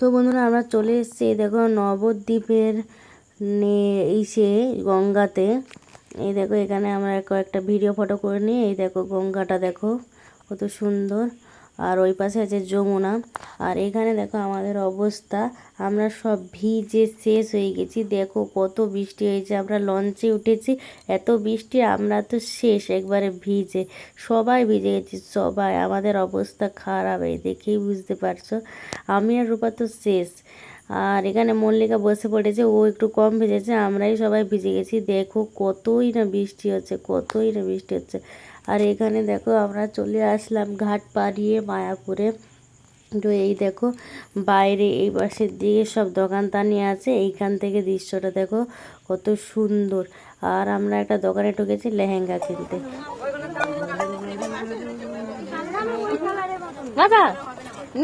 তো বন্ধুরা আমরা চলে এসেছি এই দেখো নবদ্বীপের নে, ইসে, গঙ্গাতে। এই দেখো এখানে আমরা কয়েকটা ভিডিও ফটো করে নিই। এই দেখো গঙ্গাটা দেখো, কত সুন্দর। আর ওই পাশে আছে যমুনা। আর এখানে দেখো আমাদের অবস্থা, আমরা সব ভিজে শেষ হয়ে গেছি। দেখো কত বৃষ্টি হয়েছে, আমরা লঞ্চে উঠেছি, এত বৃষ্টি, আমরা তো শেষ একবারে ভিজে। সবাই ভিজে গেছি, সবাই। আমাদের অবস্থা খারাপ এই দেখেই বুঝতে পারছ। আমি আর রূপা তো শেষ। আর এখানে মল্লিকা বসে পড়েছে, ও একটু কম ভিজেছে, আমরাই সবাই ভিজে গেছি। দেখো কতই না বৃষ্টি হচ্ছে, কতই না বৃষ্টি হচ্ছে। আর এখানে দেখো আমরা চলে আসলাম ঘাট পাড়িয়ে মায়াপুরে। তো এই দেখো বাইরে এই পাশের দিকে সব দোকান তানি আছে, এইখান থেকে দৃশ্যটা দেখো কত সুন্দর। আর আমরা একটা দোকানে ঢুকেছি লেহেঙ্গা কিনতে।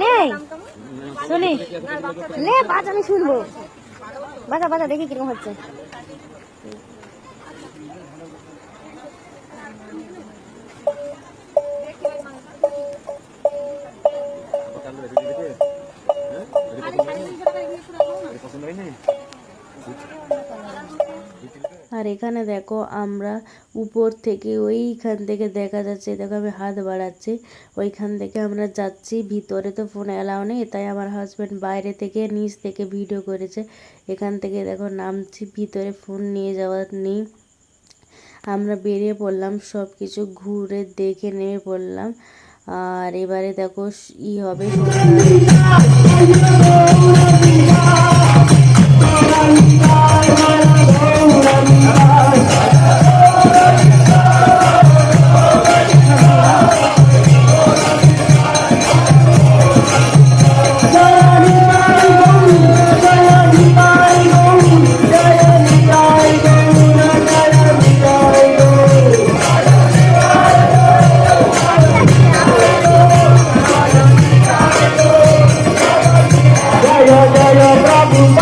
নেই। শুনি। বাজ আমি শুনব। বাজা বাজা দেখি কীরকম হচ্ছে। আর এখানে দেখো আমরা উপর থেকে ওইখান থেকে দেখা যাচ্ছে, দেখো আমি হাত বাড়াচ্ছি। ওইখান থেকে আমরা যাচ্ছি, ভিতরে তো ফোন অ্যালাউ নেই, তাই আমার হাজব্যান্ড বাইরে থেকে, নিচ থেকে ভিডিও করেছে। এখান থেকে দেখো নামছি, ভিতরে ফোন নিয়ে যাওয়ার নেই। আমরা বেরিয়ে পড়লাম সব কিছু ঘুরে দেখে নেমে পড়লাম। আর এবারে দেখো ই হবে। সবাই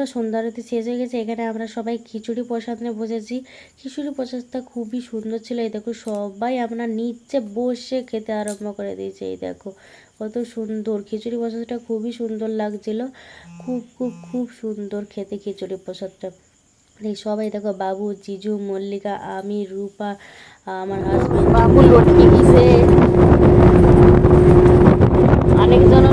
বন্ধুরা সন্ধ্যারতি শেষ হয়ে গেছে। এখানে আমরা সবাই খিচুড়ি প্রসাদ নিয়ে বসেছি। খিচুড়ি প্রসাদটা খুবই সুন্দর ছিল। এই দেখো সবাই আমরা নিচে বসে খেতে আরম্ভ করে দিয়েছি। এই দেখো কত সুন্দর খিচুড়ি প্রসাদটা খুবই সুন্দর লাগছিল। খুব খুব খুব সুন্দর খেতে খিচুড়ি প্রসাদটা। এই সবাই দেখো বাবু জিজু মল্লিকা আমি রূপা আমার হাজবেন্ড বাবু লটকে অনেকজন